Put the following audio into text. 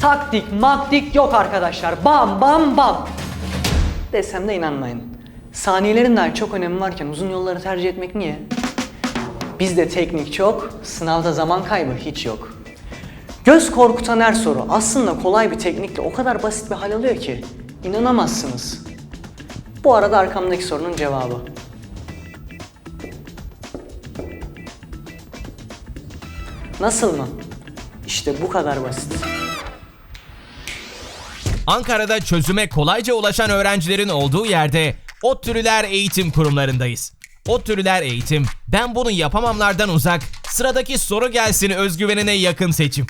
Taktik, maktik yok arkadaşlar. Bam bam bam. Desem de inanmayın. Saniyelerin dahi çok önemi varken uzun yolları tercih etmek niye? Bizde teknik çok, sınavda zaman kaybı hiç yok. Göz korkutan her soru aslında kolay bir teknikle o kadar basit bir hal alıyor ki inanamazsınız. Bu arada arkamdaki sorunun cevabı. Nasıl mı? İşte bu kadar basit. Ankara'da çözüme kolayca ulaşan öğrencilerin olduğu yerde ODTÜ'lüler eğitim kurumlarındayız. ODTÜ'lüler eğitim, ben bunu yapamamlardan uzak, sıradaki soru gelsin özgüvenine yakın seçim.